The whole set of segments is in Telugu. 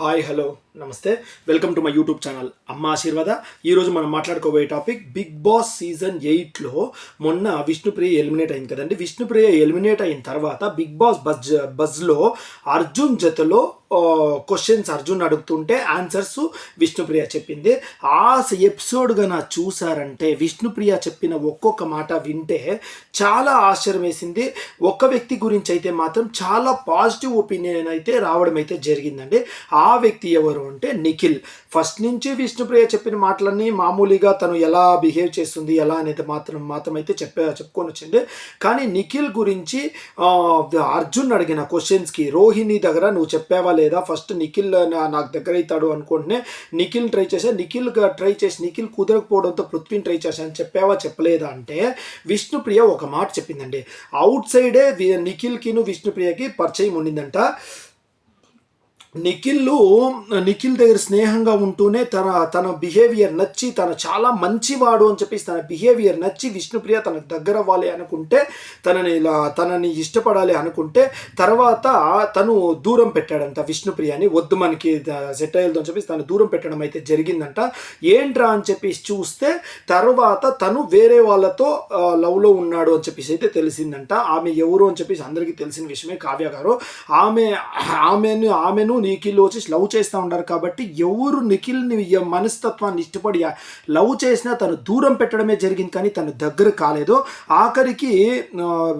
హాయ్ హలో నమస్తే. Welcome to my YouTube channel అమ్మ ఆశీర్వాద. ఈరోజు మనం మాట్లాడుకోబోయే టాపిక్ బిగ్ బాస్ సీజన్ ఎయిట్లో మొన్న విష్ణుప్రియ ఎలిమినేట్ అయింది కదండి. విష్ణుప్రియ ఎలిమినేట్ అయిన తర్వాత బిగ్ బాస్ బజ్ బజ్లో అర్జున్ జతలో క్వశ్చన్స్ అర్జున్ అడుగుతుంటే ఆన్సర్స్ విష్ణుప్రియ చెప్పింది. ఆ ఎపిసోడ్ నా చూసారంటే విష్ణుప్రియ చెప్పిన ఒక్కొక్క మాట వింటే చాలా ఆశ్చర్యం వేసింది. ఒక్క వ్యక్తి గురించి అయితే మాత్రం చాలా పాజిటివ్ ఒపీనియన్ అయితే రావడం అయితే జరిగిందండి. ఆ ఆ వ్యక్తి ఎవరు అంటే నిఖిల్. ఫస్ట్ నుంచి విష్ణుప్రియ చెప్పిన మాటలన్నీ మామూలుగా తను ఎలా బిహేవ్ చేస్తుంది ఎలా అనేది మాత్రం మాత్రం అయితే చెప్పే చెప్పుకొని వచ్చింది. కానీ నిఖిల్ గురించి అర్జున్ అడిగిన క్వశ్చన్స్కి రోహిణి దగ్గర నువ్వు చెప్పావా లేదా? ఫస్ట్ నిఖిల్ నాకు దగ్గర అవుతాడు అనుకుంటేనే నిఖిల్ ట్రై చేసా నిఖిల్ ట్రై చేసి నిఖిల్ కుదరకపోవడంతో పృథ్వీని ట్రై చేశాను చెప్పావా చెప్పలేదా అంటే విష్ణుప్రియ ఒక మాట చెప్పిందండి. అవుట్ సైడే నిఖిల్కిను విష్ణుప్రియకి పరిచయం ఉండిందంట. నిఖిల్ నిఖిల్ దగ్గర స్నేహంగా ఉంటూనే తన తన బిహేవియర్ నచ్చి తన చాలా మంచివాడు అని చెప్పేసి తన బిహేవియర్ నచ్చి విష్ణుప్రియ తనకు దగ్గర అవ్వాలి అనుకుంటే తనని ఇలా తనని ఇష్టపడాలి అనుకుంటే తర్వాత తను దూరం పెట్టాడంట విష్ణుప్రియని. వద్దు మనకి సెట్ అయ్యదు అని చెప్పేసి తను దూరం పెట్టడం అయితే జరిగిందంట. ఏంట్రా అని చెప్పేసి చూస్తే తర్వాత తను వేరే వాళ్ళతో లవ్లో ఉన్నాడు అని చెప్పేసి అయితే తెలిసిందంట. ఆమె ఎవరు అని చెప్పేసి అందరికీ తెలిసిన విషయమే కావ్య గారు. ఆమె ఆమెను ఆమెను నిఖిల్ వచ్చి లవ్ చేస్తూ ఉంటారు కాబట్టి ఎవరు నిఖిల్ని మనస్తత్వాన్ని ఇష్టపడి లవ్ చేసినా తను దూరం పెట్టడమే జరిగింది కానీ తను దగ్గర కాలేదు. ఆఖరికి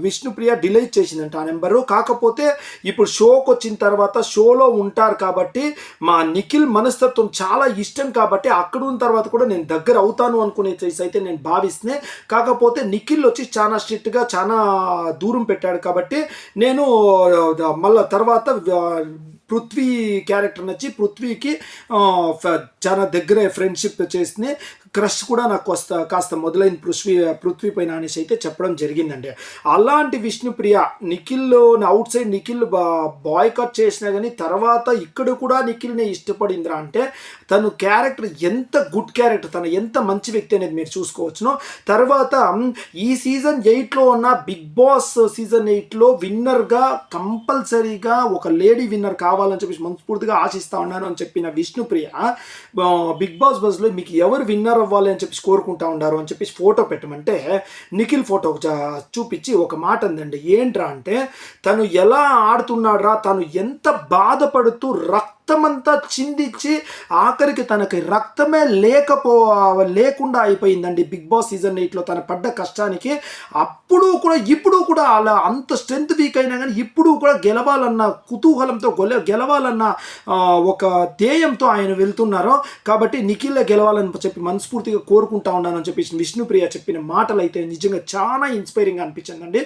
విష్ణుప్రియ డిలైట్ చేసిందంట ఆ నెంబరు. కాకపోతే ఇప్పుడు షోకి వచ్చిన తర్వాత షోలో ఉంటారు కాబట్టి మా నిఖిల్ మనస్తత్వం చాలా ఇష్టం కాబట్టి అక్కడ ఉన్న తర్వాత కూడా నేను దగ్గర అవుతాను అనుకునే అయితే నేను భావిస్తే కాకపోతే నిఖిల్ వచ్చి చాలా స్ట్రిక్ట్గా చాలా దూరం పెట్టాడు కాబట్టి నేను మళ్ళీ మళ్ళా తర్వాత పృథ్వీ క్యారెక్టర్ నచ్చి పృథ్వీకి చాలా దగ్గర ఫ్రెండ్షిప్ చేసి క్రష్ కూడా నాకు కాస్త కాస్త మొదలైన పృథ్వీ పృథ్వీపైన అనేసి అయితే చెప్పడం జరిగిందండి. అలాంటి Vishnupriya Nikhil outside Nikhil boycott చేసినా కానీ తర్వాత ఇక్కడ కూడా నిఖిల్ని ఇష్టపడిందిరా అంటే తను క్యారెక్టర్ ఎంత గుడ్ క్యారెక్టర్ తను ఎంత మంచి వ్యక్తి అనేది మీరు చూసుకోవచ్చును. తర్వాత ఈ సీజన్ ఎయిట్లో ఉన్న బిగ్ బాస్ సీజన్ ఎయిట్లో విన్నర్గా కంపల్సరీగా ఒక లేడీ విన్నర్ కావాలని చెప్పేసి మనస్ఫూర్తిగా ఆశిస్తా ఉన్నాను అని చెప్పిన విష్ణుప్రియ బిగ్ బాస్ బస్లో మీకు ఎవరు విన్నర్ అవ్వాలి అని చెప్పేసి కోరుకుంటా ఉన్నారు అని చెప్పేసి ఫోటో పెట్టమంటే నిఖిల్ ఫోటో చూపించి ఒక మాట అందండి. ఏంట్రా అంటే తను ఎలా ఆడుతున్నాడ్రా తను ఎంత బాధపడుతూ రక్తమంతా చిందించి ఆఖరికి తనకి రక్తమే లేకపో లేకుండా అయిపోయిందండి బిగ్ బాస్ సీజన్ ఎయిట్లో తన పడ్డ కష్టానికి. అప్పుడు కూడా ఇప్పుడు కూడా అలా అంత స్ట్రెంత్ వీక్ అయినా కానీ ఇప్పుడు కూడా గెలవాలన్న కుతూహలంతో గెల గెలవాలన్న ఒక ధ్యేయంతో ఆయన వెళ్తున్నారు. కాబట్టి నిఖిల్ గెలవాలని చెప్పి మనస్ఫూర్తిగా కోరుకుంటా ఉన్నాను అని చెప్పేసి విష్ణుప్రియ చెప్పిన మాటలు అయితే నిజంగా చాలా ఇన్స్పైరింగ్ అనిపించిందండి.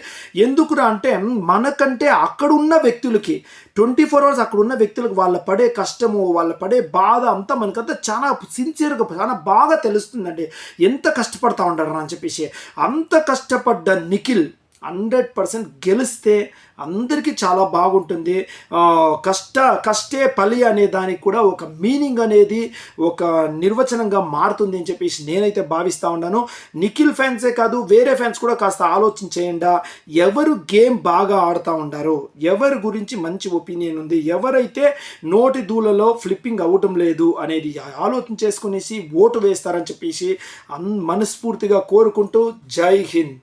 ఎందుకురా అంటే మనకంటే అక్కడున్న వ్యక్తులకి ట్వంటీ ఫోర్ అవర్స్ అక్కడ ఉన్న వ్యక్తులకు వాళ్ళ పడే కష్టము వాళ్ళ పడే బాధ అంతా మనకంతా చాలా సిన్సియర్గా చాలా బాగా తెలుస్తుందండి. ఎంత కష్టపడతా ఉంటారు అని చెప్పేసి. అంత కష్టపడ్డ నిఖిల్ హండ్రెడ్ పర్సెంట్ గెలిస్తే అందరికీ చాలా బాగుంటుంది. కష్ట కష్టే పలి అనే దానికి కూడా ఒక మీనింగ్ అనేది ఒక నిర్వచనంగా మారుతుంది అని చెప్పేసి నేనైతే భావిస్తూ ఉన్నాను. నిఖిల్ ఫ్యాన్సే కాదు వేరే ఫ్యాన్స్ కూడా కాస్త ఆలోచన చేయండి. ఎవరు గేమ్ బాగా ఆడుతూ ఉండారు ఎవరి గురించి మంచి ఒపీనియన్ ఉంది ఎవరైతే నోటి దూలలో ఫ్లిప్పింగ్ అవ్వటం లేదు అనేది ఆలోచన చేసుకునేసి ఓటు వేస్తారని చెప్పేసి అన్ మనస్ఫూర్తిగా కోరుకుంటూ జై హింద్.